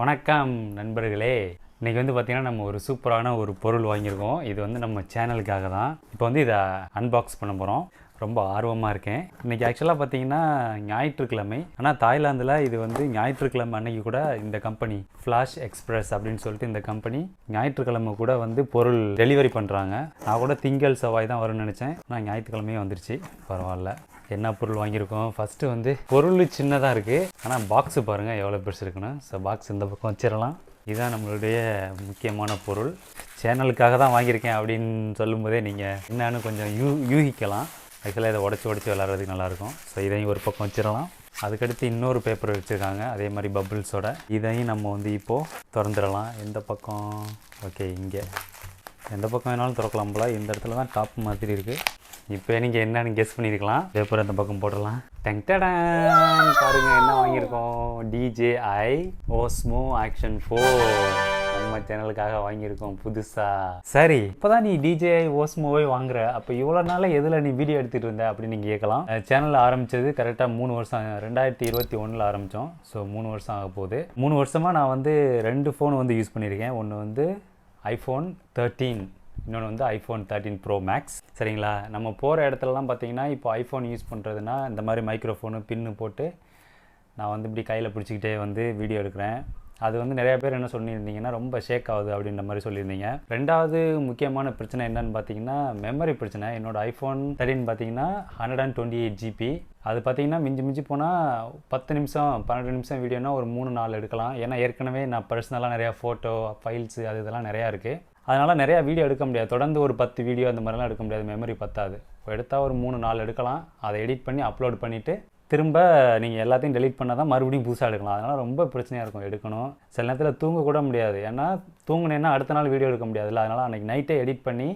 வணக்கம் நண்பர்களே. இன்றைக்கி வந்து பார்த்திங்கன்னா நம்ம ஒரு சூப்பரான ஒரு பொருள் வாங்கியிருக்கோம். இது வந்து நம்ம சேனலுக்காக தான். இப்போ வந்து இதை அன்பாக்ஸ் பண்ண போகிறோம் ரொம்ப ஆர்வமாக இருக்கேன். இன்றைக்கி ஆக்சுவலாக பார்த்தீங்கன்னா ஞாயிற்றுக்கிழமை. ஆனால் தாய்லாந்தில் இது வந்து ஞாயிற்றுக்கிழமை அன்னைக்கு கூட இந்த கம்பெனி ஃப்ளாஷ் எக்ஸ்பிரஸ் அப்படின்னு சொல்லிட்டு இந்த கம்பெனி ஞாயிற்றுக்கிழமை கூட வந்து பொருள் டெலிவரி பண்ணுறாங்க நான் கூட திங்கள் செவ்வாய் தான் வரும்னு நினச்சேன். ஆனால் ஞாயிற்றுக்கிழமையே வந்துருச்சு. பரவாயில்ல. என்ன பொருள் வாங்கியிருக்கோம்? ஃபஸ்ட்டு வந்து பொருள் சின்னதாக இருக்குது ஆனால் பாக்ஸு பாருங்கள் எவ்வளோ பெருசு இருக்குன்னு. ஸோ பாக்ஸ் இந்த பக்கம் வச்சிடலாம். இதுதான் நம்மளுடைய முக்கியமான பொருள். சேனலுக்காக தான் வாங்கியிருக்கேன் அப்படின்னு சொல்லும்போதே நீங்கள் என்னன்னு கொஞ்சம் யூ யூகிக்கலாம். ஆக்சுவலாக இதை உடச்சி உடச்சி விளாட்றதுக்கு நல்லாயிருக்கும். ஸோ இதையும் ஒரு பக்கம் வச்சிடலாம். அதுக்கடுத்து இன்னொரு பேப்பர் வச்சுருக்காங்க. அதே மாதிரி பபிள்ஸோட இதையும் நம்ம வந்து இப்போது திறந்துடலாம். எந்த பக்கம்? ஓகே இங்கே. எந்த பக்கம் வேணாலும் திறக்கலாம் போல. இந்த இடத்துல தான் டாப் மாதிரி இருக்குது இப்போ நீங்கள் என்னன்னு கெஸ் பண்ணியிருக்கலாம். பேப்பர் அந்த பக்கம் போடலாம். டங் டடான். பாருங்க என்ன வாங்கியிருக்கோம்? டிஜேஐ ஓஸ்மோ ஆக்ஷன் ஃபோர் நம்ம சேனலுக்காக வாங்கியிருக்கோம் புதுசா. சரி இப்போதான் நீ டிஜேஐ ஓஸ்மோவை வாங்குற. அப்போ இவ்வளோ நாளாக எதில் நீ வீடியோ எடுத்துகிட்டு இருந்த அப்படின்னு நீங்கள் கேட்கலாம். சேனல் ஆரம்பித்தது கரெக்டாக மூணு வருஷம் ரெண்டாயிரத்தி இருபத்தி ஒன்றில் ஆரம்பித்தோம் ஸோ மூணு வருஷம் ஆக போகுது. மூணு வருஷமாக நான் வந்து ரெண்டு ஃபோன் வந்து யூஸ் பண்ணியிருக்கேன். ஒன்று வந்து ஐஃபோன் தேர்ட்டீன் இன்னொன்று வந்து ஐஃபோன் தேர்ட்டின் ப்ரோ மேக்ஸ் சரிங்களா? நம்ம போகிற இடத்துலலாம் பார்த்தீங்கன்னா இப்போ ஐஃபோன் யூஸ் பண்ணுறதுனா இந்த மாதிரி மைக்ரோஃபோனு பின்னு போட்டு நான் வந்து இப்படி கையில் பிடிச்சிக்கிட்டே வந்து வீடியோ எடுக்கிறேன். அது வந்து நிறையா பேர் என்ன சொல்லியிருந்தீங்கன்னா ரொம்ப ஷேக் ஆகுது அப்படின்ற மாதிரி சொல்லியிருந்தீங்க. ரெண்டாவது முக்கியமான பிரச்சனை என்னன்னு பார்த்தீங்கன்னா மெமரி பிரச்சனை. என்னோடய ஐஃபோன் தேர்ட்டின் பார்த்தீங்கன்னா hundred and twenty eight GB அது பார்த்தீங்கன்னா மிஞ்சி மிஞ்சி போனால் பத்து நிமிஷம் பன்னெண்டு நிமிஷம் வீடியோனா ஒரு மூணு நாள் எடுக்கலாம். ஏன்னா ஏற்கனவே நான் பர்சனலாக நிறையா ஃபோட்டோ ஃபைல்ஸு அது இதெல்லாம் நிறையா இருக்குது அதனால் நிறையா வீடியோ எடுக்க முடியாது. தொடர்ந்து ஒரு பத்து வீடியோ அந்த மாதிரிலாம் எடுக்க முடியாது. மெமரி பத்தாது. இப்போ எடுத்தால் ஒரு மூணு நாள் எடுக்கலாம். அதை எடிட் பண்ணி அப்லோட் பண்ணிவிட்டு திரும்ப நீங்கள் எல்லாத்தையும் டெலீட் பண்ணால் தான் மறுபடியும் புதுசாக எடுக்கலாம். அதனால் ரொம்ப பிரச்சனையாக இருக்கும் எடுக்கணும். சில நேரத்தில் தூங்க கூட முடியாது. ஏன்னா தூங்கினேன்னா அடுத்த நாள் வீடியோ எடுக்க முடியாதுல்ல. அதனால் அன்றைக்கி நைட்டே எடிட் பண்ணி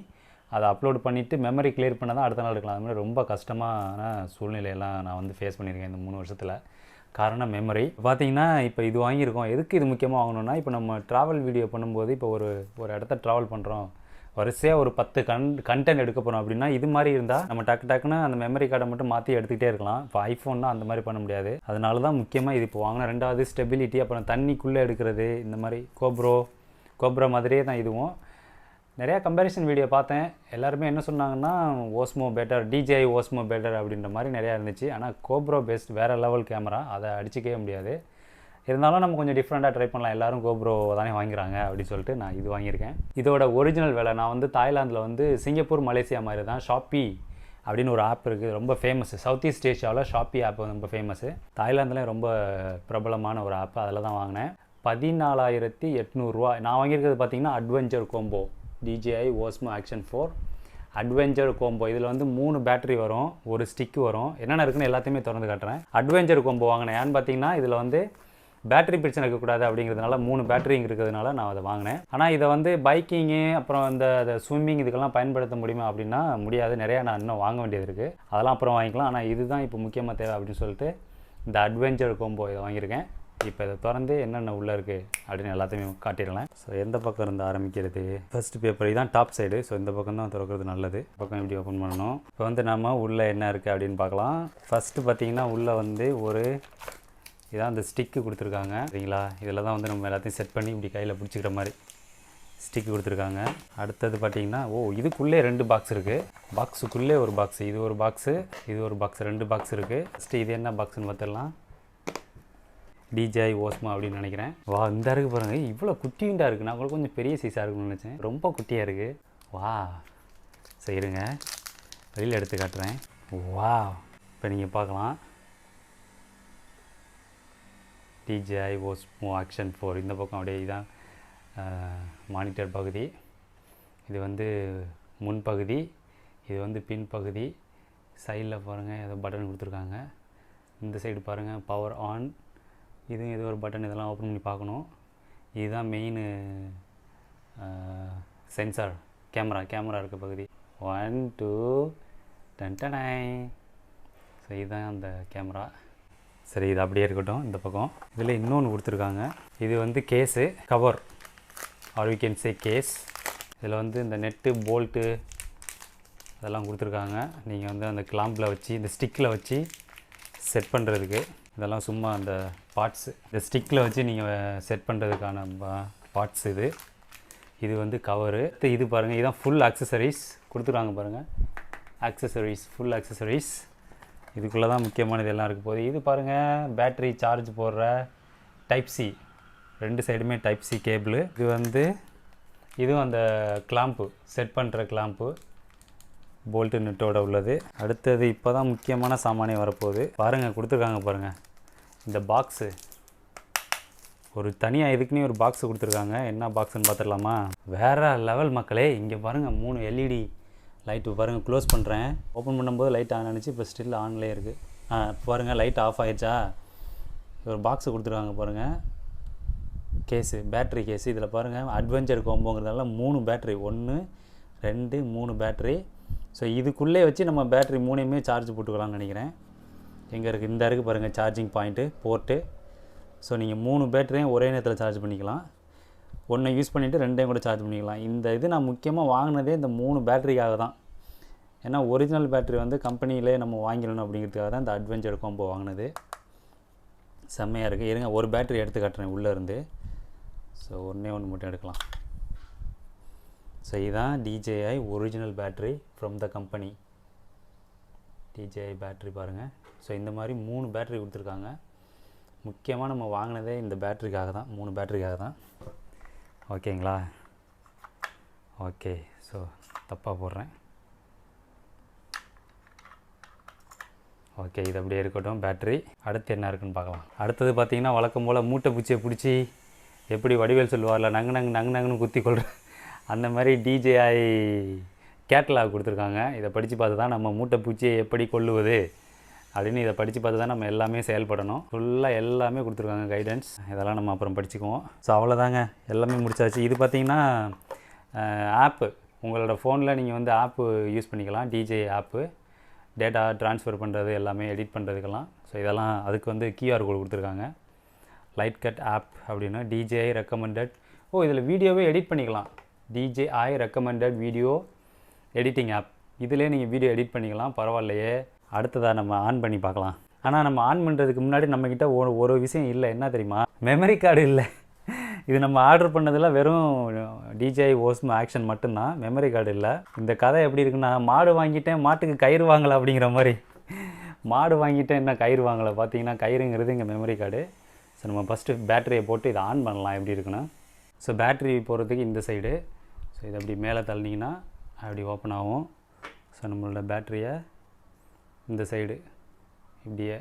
அதை அப்லோட் பண்ணிவிட்டு மெமரி கிளியர் பண்ணால் தான் அடுத்த நாள் எடுக்கலாம். அது மாதிரி ரொம்ப கஷ்டமான சூழ்நிலையெல்லாம் நான் வந்து ஃபேஸ் பண்ணியிருக்கேன் இந்த மூணு வருஷத்தில். காரணம் மெமரி பார்த்தீங்கன்னா இப்போ இது வாங்கியிருக்கோம். எதுக்கு இது முக்கியமாக வாங்கணும்னா இப்போ நம்ம ட்ராவல் வீடியோ பண்ணும்போது இப்போ ஒரு ஒரு இடத்த ட்ராவல் பண்ணுறோம் வரிசையாக ஒரு பத்து கன் கண்டென்ட் எடுக்க போகிறோம் அப்படின்னா இது மாதிரி இருந்தால் நம்ம டக்கு டக்குன்னு அந்த மெமரி கார்டை மட்டும் மாற்றி எடுத்துக்கிட்டே இருக்கலாம். இப்போ ஐஃபோன்னா அந்த மாதிரி பண்ண முடியாது. அதனால தான் முக்கியமாக இது இப்போ வாங்கின ரெண்டாவது ஸ்டெபிலிட்டி அப்புறம் தண்ணிக்குள்ளே எடுக்கிறது இந்த மாதிரி கோப்ரோ கோப்ரா மாதிரியே தான் இதுவும். நிறையா கம்பேரிசன் வீடியோ பார்த்தேன். எல்லாருமே என்ன சொன்னாங்கன்னா Osmo better DJI Osmo better அப்படின்ற மாதிரி நிறையா இருந்துச்சு. ஆனால் கோப்ரோ பெஸ்ட் வேறு லெவல் கேமரா அதை அடிச்சிக்கவே முடியாது. இருந்தாலும் நம்ம கொஞ்சம் டிஃப்ரெண்ட்டாக ட்ரை பண்ணலாம். எல்லோரும் கோப்ரோ தானே வாங்கிறாங்க அப்படின்னு சொல்லிட்டு நான் இது வாங்கியிருக்கேன். இதோட ஒரிஜினல் விலை நான் வந்து தாய்லாந்தில் வந்து சிங்கப்பூர் மலேசியா மாதிரி தான். ஷாப்பி அப்படின்னு ஒரு ஆப் இருக்குது ரொம்ப ஃபேமஸ் சவுத் ஈஸ்ட் ஏஷியாவில் ஷாப்பி ஆப் ரொம்ப ஃபேமஸ்ஸு தாய்லாந்துலேயும் ரொம்ப பிரபலமான ஒரு ஆப் அதில் தான் வாங்கினேன். பதினாலாயிரத்தி எட்நூறுரூவா நான் வாங்கியிருக்கிறது பார்த்தீங்கன்னா adventure combo DJI Osmo Action four adventure combo இதில் வந்து மூணு பேட்டரி வரும் ஒரு ஸ்டிக்கு வரும். என்னென்ன இருக்குன்னு எல்லாத்தையுமே திறந்து காட்டுறேன். அட்வென்ச்சர் கோம்போ வாங்கினேன். ஏன்னு பார்த்தீங்கன்னா இதில் வந்து பேட்டரி பிரச்சனை இருக்கக்கூடாது அப்படிங்கிறதுனால மூணு பேட்டரி இருக்கிறதுனால நான் அதை வாங்கினேன். ஆனால் இதை வந்து பைக்கிங்கு அப்புறம் இந்த ஸ்விம்மிங் இதுக்கெல்லாம் பயன்படுத்த முடியுமா அப்படின்னா முடியாது. நிறையா நான் இன்னும் வாங்க வேண்டியது இருக்குது அதெல்லாம் அப்புறம் வாங்கிக்கலாம். ஆனால் இதுதான் இப்போ முக்கியமாக தேவை அப்படின்னு சொல்லிட்டு இந்த அட்வென்ச்சர் கோம்போ இதை வாங்கியிருக்கேன். இப்போ இதை திறந்து என்னென்ன உள்ளே இருக்குது அப்படின்னு எல்லாத்தையுமே காட்டிடலாம். ஸோ எந்த பக்கம் இருந்து ஆரம்பிக்கிறது? ஃபர்ஸ்ட் பேப்பர் இதுதான் டாப் சைடு ஸோ இந்த பக்கம் தான் திறக்கிறது நல்லது. பக்கம் எப்படி ஓப்பன் பண்ணணும்? இப்போ வந்து நம்ம உள்ளே என்ன இருக்குது அப்படின்னு பார்க்கலாம். ஃபஸ்ட்டு பார்த்தீங்கன்னா உள்ளே வந்து ஒரு இதான் அந்த ஸ்டிக்கு கொடுத்துருக்காங்க. சரிங்களா? இதில் தான் வந்து நம்ம எல்லாத்தையும் செட் பண்ணி இப்படி கையில் பிடிச்சிக்கிற மாதிரி ஸ்டிக்கு கொடுத்துருக்காங்க. அடுத்தது பார்த்தீங்கன்னா ஓ இதுக்குள்ளே ரெண்டு பாக்ஸ் இருக்குது பாக்ஸுக்குள்ளே ஒரு பாக்ஸ் இது ஒரு பாக்ஸு இது ஒரு பாக்ஸ் ரெண்டு பாக்ஸ் இருக்குது ஃபஸ்ட்டு இது என்ன பாக்ஸ்னு பார்த்துடலாம். டிஜேஐ ஓஸ்மா அப்படின்னு நினைக்கிறேன். வா இந்த இருக்கு பாருங்க. இவ்வளோ குட்டியுண்டா இருக்குது நான் கூட கொஞ்சம் பெரிய சைஸாக இருக்கும்னு நினச்சேன். ரொம்ப குட்டியாக இருக்குது வா சரிங்க வெளியில் எடுத்து காட்டுறேன். வா இப்போ நீங்கள் பார்க்கலாம். டிஜிஐ ஓஸ்மோ ஆக்ஷன் ஃபோர் இந்த பக்கம் அப்படியே இதுதான் மானிட்டர் பகுதி. இது வந்து முன்பகுதி இது வந்து பின்பகுதி சைடில் பாருங்கள் ஏதோ பட்டன் கொடுத்துருக்காங்க. இந்த சைடு பாருங்கள் பவர் ஆன் இதுவும் ஏதோ ஒரு பட்டன் இதெல்லாம் ஓப்பன் பண்ணி பார்க்கணும். இதுதான் மெயின் சென்சார் கேமரா கேமரா இருக்க பகுதி. ஒன் டூ டன்டனை ஸோ இதுதான் அந்த கேமரா சரி இது அப்படியே இருக்கட்டும் இந்த பக்கம். இதில் இன்னொன்று கொடுத்துருக்காங்க. இது வந்து case cover or we can say case இதில் வந்து இந்த நெட்டு போல்ட்டு அதெல்லாம் கொடுத்துருக்காங்க. நீங்கள் வந்து அந்த கிளாம்பில் வச்சு இந்த ஸ்டிக்கில் வச்சு செட் பண்ணுறதுக்கு இதெல்லாம் சும்மா அந்த பார்ட்ஸு இந்த ஸ்டிக்கில் வச்சு நீங்கள் செட் பண்ணுறதுக்கான பார்ட்ஸ் இது. இது வந்து கவரு இது பாருங்கள் இதுதான் ஃபுல் அக்சசரிஸ் கொடுத்துருக்காங்க பாருங்கள் அக்சசரிஸ் ஃபுல் அக்சசரிஸ் இதுக்குள்ளே தான் முக்கியமானது எல்லாம் இருக்க போகுது. இது பாருங்கள் பேட்ரி சார்ஜ் போடுற டைப் சி ரெண்டு சைடுமே டைப் சி கேபிள் இது வந்து இதுவும் அந்த கிளாம்பு செட் பண்ணுற கிளாம்பு போல்ட்டு நெட்டோட உள்ளது. அடுத்தது இப்போ தான் முக்கியமான சாமானே வரப்போகுது. பாருங்கள் கொடுத்துருக்காங்க பாருங்கள் இந்த பாக்ஸு. ஒரு தனியாக இதுக்குன்னே ஒரு பாக்ஸ் கொடுத்துருக்காங்க. என்ன பாக்ஸ்னு பார்த்துடலாமா? வேறு லெவல் மக்களே இங்கே பாருங்கள் மூணு எல்இடி லைட்டு பாருங்கள் க்ளோஸ் பண்ணுறேன் ஓப்பன் பண்ணும்போது லைட் ஆன் ஆனிச்சு இப்போ ஸ்டில் ஆன்லேயே இருக்குது ஆ பாருங்கள் லைட் ஆஃப் ஆகிடுச்சா ஒரு பாக்ஸ் கொடுத்துருக்காங்க பாருங்கள் கேஸு பேட்ரி கேஸு இதில் பாருங்கள் அட்வென்ச்சர் கோம்போங்கிறதால மூணு பேட்ரி ஒன்று ரெண்டு மூணு பேட்ரி ஸோ இதுக்குள்ளே வச்சு நம்ம பேட்ரி மூணையுமே சார்ஜ் போட்டுக்கலாம்னு நினைக்கிறேன். எங்கே இருக்குது இந்த இருக்குது பாருங்கள் சார்ஜிங் பாயிண்ட்டு போர்ட்டு ஸோ நீங்கள் மூணு பேட்டரியும் ஒரே நேரத்தில் சார்ஜ் பண்ணிக்கலாம். ஒன்றை யூஸ் பண்ணிவிட்டு ரெண்டையும் கூட சார்ஜ் பண்ணிக்கலாம். இந்த இது நான் முக்கியமாக வாங்கினதே இந்த மூணு பேட்டரிக்காக தான். ஏன்னா ஒரிஜினல் பேட்டரி வந்து கம்பெனியிலே நம்ம வாங்கிடணும் அப்படிங்கிறதுக்காக தான் இந்த அட்வென்ச்சர் காம்போ வாங்கினது. செம்மையாக இருக்குது இருங்க ஒரு பேட்டரி எடுத்து காட்டுறேன் உள்ளே இருந்து. ஸோ ஒன்றே ஒன்று மட்டும் எடுக்கலாம். ஸோ இதுதான் DJI original battery from the company DJI battery பாருங்கள் ஸோ இந்த மாதிரி மூணு பேட்ரி கொடுத்துருக்காங்க. முக்கியமாக நம்ம வாங்கினதே இந்த பேட்டரிக்காக தான். மூணு பேட்டரிக்காக தான். ஓகேங்களா? ஓகே. ஸோ தப்பாக போடுறேன். ஓகே இது அப்படியே இருக்கட்டும். பேட்டரி அடுத்து என்ன இருக்குன்னு பார்க்கலாம். அடுத்தது பார்த்தீங்கன்னா வழக்கம் போல் மூட்டை பூச்சியை பிடிச்சி எப்படி வடிவேல் சொல்லுவார்ல நங்கு நங்கு நங்கு நங்குன்னு குத்தி கொள்கிறேன் அந்த மாதிரி டிஜேஐ கேட்டலாக் கொடுத்துருக்காங்க. இதை படித்து பார்த்து தான் நம்ம மூட்டை பூச்சியை எப்படி கொள்ளுவது அப்படின்னு இதை படித்து பார்த்து தான் நம்ம எல்லாமே செயல்படணும். ஃபுல்லாக எல்லாமே கொடுத்துருக்காங்க கைடன்ஸ் இதெல்லாம் நம்ம அப்புறம் படிச்சுக்குவோம். ஸோ அவ்வளோதாங்க. எல்லாமே முடிச்சாச்சு. இது பார்த்தீங்கன்னா ஆப்பு உங்களோட ஃபோனில் நீங்கள் வந்து ஆப்பு யூஸ் பண்ணிக்கலாம். டிஜே ஆப்பு டேட்டா ட்ரான்ஸ்ஃபர் பண்ணுறது எல்லாமே எடிட் பண்ணுறதுக்கெல்லாம் ஸோ இதெல்லாம் அதுக்கு வந்து கியூஆர் கோடு கொடுத்துருக்காங்க. லைட் கட் ஆப் அப்படின்னா டிஜேஐ ரெக்கமெண்டட் ஓ இதில் வீடியோவே எடிட் பண்ணிக்கலாம். DJI recommended video editing app இதிலே நீங்கள் வீடியோ எடிட் பண்ணிக்கலாம் பரவாயில்லையே. அடுத்ததாக நம்ம ஆன் பண்ணி பார்க்கலாம். ஆனால் நம்ம ஆன் பண்ணுறதுக்கு முன்னாடி நம்மக்கிட்ட ஒரு ஒரு விஷயம் இல்லை. என்ன தெரியுமா? மெமரி கார்டு இல்லை. இது நம்ம ஆர்டர் பண்ணதில் வெறும் டிஜேஐ ஓஸ்மோ ஆக்ஷன் மட்டும்தான். மெமரி கார்டு இல்லை. இந்த கதை எப்படி இருக்குன்னா மாடு வாங்கிட்டேன் மாட்டுக்கு கயிறு வாங்கலை அப்படிங்கிற மாதிரி. மாடு வாங்கிட்டேன் என்ன கயிறு வாங்கலை? பார்த்தீங்கன்னா கயிறுங்கிறது இங்கே மெமரி கார்டு ஸோ நம்ம ஃபஸ்ட்டு பேட்டரியை போட்டு இதை ஆன் பண்ணலாம். எப்படி இருக்குன்னா? ஸோ பேட்டரி போகிறதுக்கு இந்த சைடு ஸோ இதை அப்படி மேலே தள்ளினீங்கன்னா அப்படி ஓப்பன் ஆகும். ஸோ நம்மளோட பேட்டரியை இந்த சைடு இப்படியே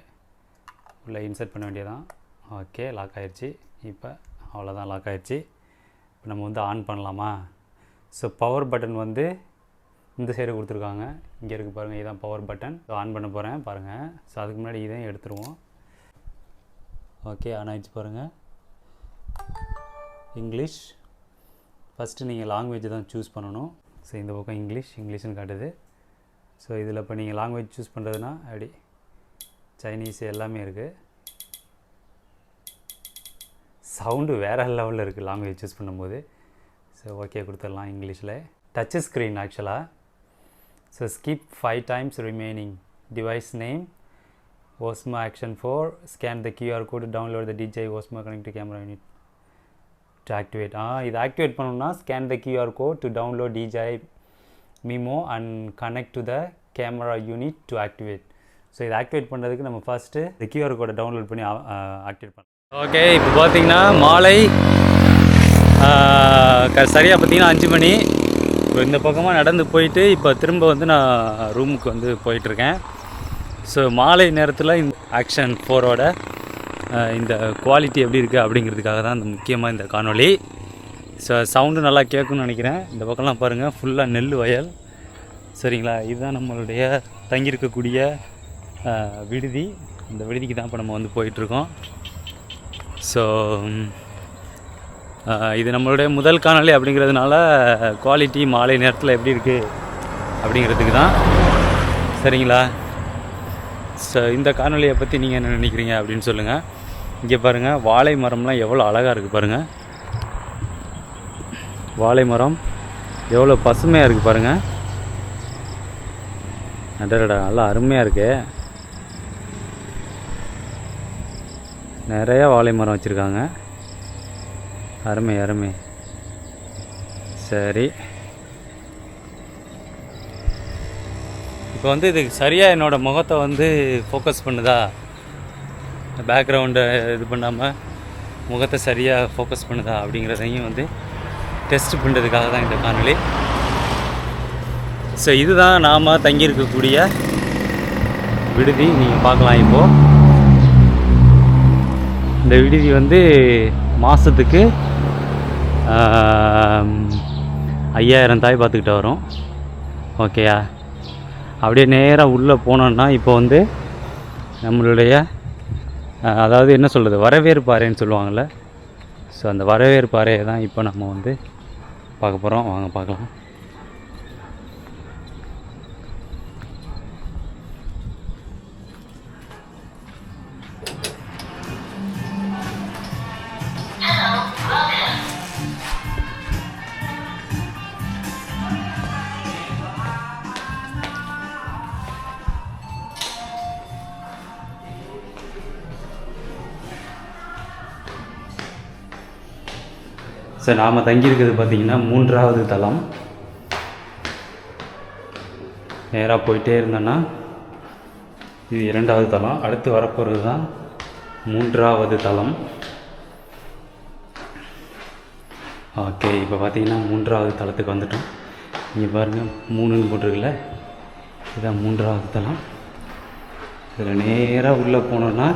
உள்ளே இன்சர்ட் பண்ண வேண்டியதான் ஓகே லாக் ஆகிடுச்சி இப்போ அவ்வளோதான் லாக் ஆகிடுச்சி இப்போ நம்ம வந்து ஆன் பண்ணலாமா? ஸோ பவர் பட்டன் வந்து இந்த சைடு கொடுத்துருக்காங்க. இங்கே இருக்குது பாருங்கள் இதுதான் பவர் பட்டன் ஸோ ஆன் பண்ண போகிறேன் பாருங்கள் ஸோ அதுக்கு முன்னாடி இதையும் எடுத்துருவோம். ஓகே ஆன் ஆயிடுச்சு பாருங்கள் இங்கிலீஷ் ஃபஸ்ட்டு நீங்கள் லாங்குவேஜ் தான் சூஸ் பண்ணணும். ஸோ இந்த பக்கம் இங்கிலீஷ் இங்கிலீஷ்னு காட்டுது. ஸோ இதில் இப்போ நீங்கள் லாங்குவேஜ் சூஸ் பண்ணுறதுனா அப்படி. சைனீஸ் எல்லாமே இருக்குது சவுண்டு வேறு லெவலில் இருக்குது லாங்குவேஜ் சூஸ் பண்ணும்போது. ஸோ ஓகே கொடுத்துடலாம் இங்கிலீஷில் டச் ஸ்க்ரீன் ஆக்சுவலாக so skip five times remaining device name Osmo Action four scan the QR code download the DJI Osmo connect camera unit to ah, activate ah இது activate பண்ணணும்னா scan the QR code to download DJI Mimo and connect to the camera unit to activate so இதை activate பண்ணுறதுக்கு நம்ம first இந்த QR கோடை download பண்ணி activate பண்ணலாம். Okay இப்போ பார்த்தீங்கன்னா மாலை சரியாக பார்த்தீங்கன்னா அஞ்சு மணி. இப்போ இந்த பக்கமாக நடந்து போயிட்டு இப்போ திரும்ப வந்து நான் ரூமுக்கு வந்து போயிட்டுருக்கேன் ஸோ மாலை நேரத்தில் இந்த ஆக்ஷன் ஃபோரோட இந்த குவாலிட்டி எப்படி இருக்குது அப்படிங்கிறதுக்காக தான் இந்த முக்கியமாக இந்த காணொளி. ஸோ சவுண்டு நல்லா கேட்கும்னு நினைக்கிறேன். இந்த பக்கம்லாம் பாருங்கள் ஃபுல்லாக நெல் வயல். சரிங்களா? இதுதான் நம்மளுடைய தங்கியிருக்கக்கூடிய விடுதி. இந்த விடுதிக்கு தான் இப்போ நம்ம வந்து போயிட்டுருக்கோம். ஸோ இது நம்மளுடைய முதல் காணொளி அப்படிங்கிறதுனால குவாலிட்டி மாலை நேரத்தில் எப்படி இருக்குது அப்படிங்கிறதுக்கு தான். சரிங்களா? ஸோ இந்த காணொலியை பற்றி நீங்கள் என்ன நினைக்கிறீங்க அப்படின்னு சொல்லுங்கள் இங்கே பாருங்கள் வாழை மரம்லாம் எவ்வளோ அழகாக இருக்குது பாருங்கள் வாழை மரம் எவ்வளோ பசுமையாக இருக்குது பாருங்கள் அடடா நல்லா அருமையாக இருக்கு. நிறையா வாழை மரம் வச்சுருக்காங்க. அருமை அருமை. சரி. இப்போ வந்து இதுக்கு சரியாக என்னோடய முகத்தை வந்து ஃபோக்கஸ் பண்ணுதா? பேக்ரவுண்டை இது பண்ணாமல் முகத்தை சரியாக ஃபோக்கஸ் பண்ணுதா அப்படிங்கிறதையும் வந்து டெஸ்ட் பண்ணுறதுக்காக தான் இந்த காணொலி ஸோ இதுதான் நாம் தங்கியிருக்கக்கூடிய விடுதி. நீங்கள் பார்க்கலாம் இப்போது இந்த விடுதி வந்து மாதத்துக்கு ஐயாயிரம் தாய் பார்த்துக்கிட்டு வரும். ஓகேயா அப்படியே நேராக உள்ளே போனோன்னா இப்போ வந்து நம்மளுடைய அதாவது என்ன சொல்கிறது வரவேற்பாறைன்னு சொல்லுவாங்கள்ல ஸோ அந்த வரவேற்பாறையை தான் இப்போ நம்ம வந்து பார்க்க போகிறோம் வாங்க பார்க்கலாம். சார் நாம் தங்கியிருக்கிறது பார்த்தீங்கன்னா மூன்றாவது தளம். நேராக போயிட்டே இருந்தோன்னா இது இரண்டாவது தளம். அடுத்து வரப்போகிறது தான் மூன்றாவது தளம். ஓகே இப்போ பார்த்தீங்கன்னா மூன்றாவது தளத்துக்கு வந்துட்டோம். இங்கே பாருங்கள் மூணுன்னு போட்டிருக்குல்ல? இதுதான் மூன்றாவது தளம். இதில் நேராக உள்ளே போனோன்னா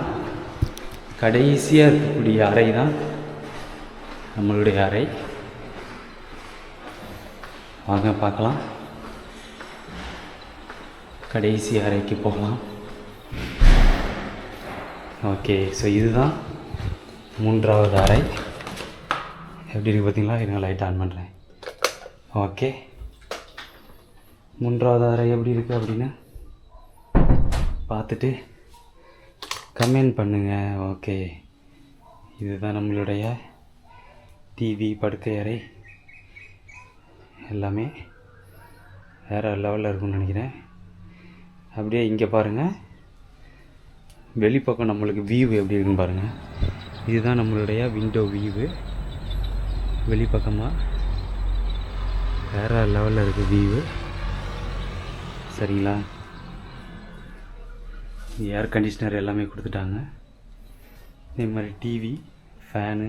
கடைசியாக இருக்கக்கூடிய அறை தான் நம்மளுடைய அறை வாங்க பார்க்கலாம். கடைசி அறைக்கு போகலாம். ஓகே ஸோ இதுதான் மூன்றாவது அறை. எப்படி இருக்கு பார்த்தீங்களா? இருங்க லைட் ஆன் பண்ணுறேன் ஓகே. மூன்றாவது அறை எப்படி இருக்குது அப்படின்னு பார்த்துட்டு கமெண்ட் பண்ணுங்கள் ஓகே. இதுதான் நம்மளுடைய டிவி படுக்கை அறை எல்லாமே வேறு லெவலில் இருக்கும்னு நினைக்கிறேன். அப்படியே இங்கே பாருங்கள் வெளிப்பக்கம் நம்மளுக்கு வியூ எப்படி இருக்குன்னு பாருங்கள் இதுதான் நம்மளுடைய விண்டோ வியூவு வெளிப்பக்கமாக வேறு லெவலில் இருக்குது வியூவு சரிங்களா? ஏர் கண்டிஷ்னர் எல்லாமே கொடுத்துட்டாங்க. இதே மாதிரி டிவி ஃபேனு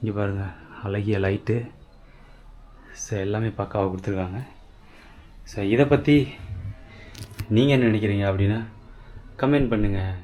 இங்கே பாருங்கள் அழகிய லைட்டு ஸோ எல்லாமே பக்காவாக கொடுத்துருக்காங்க. ஸோ இதை பற்றி நீங்கள் என்ன நினைக்கிறீங்க அப்படின்னா கமெண்ட் பண்ணுங்கள்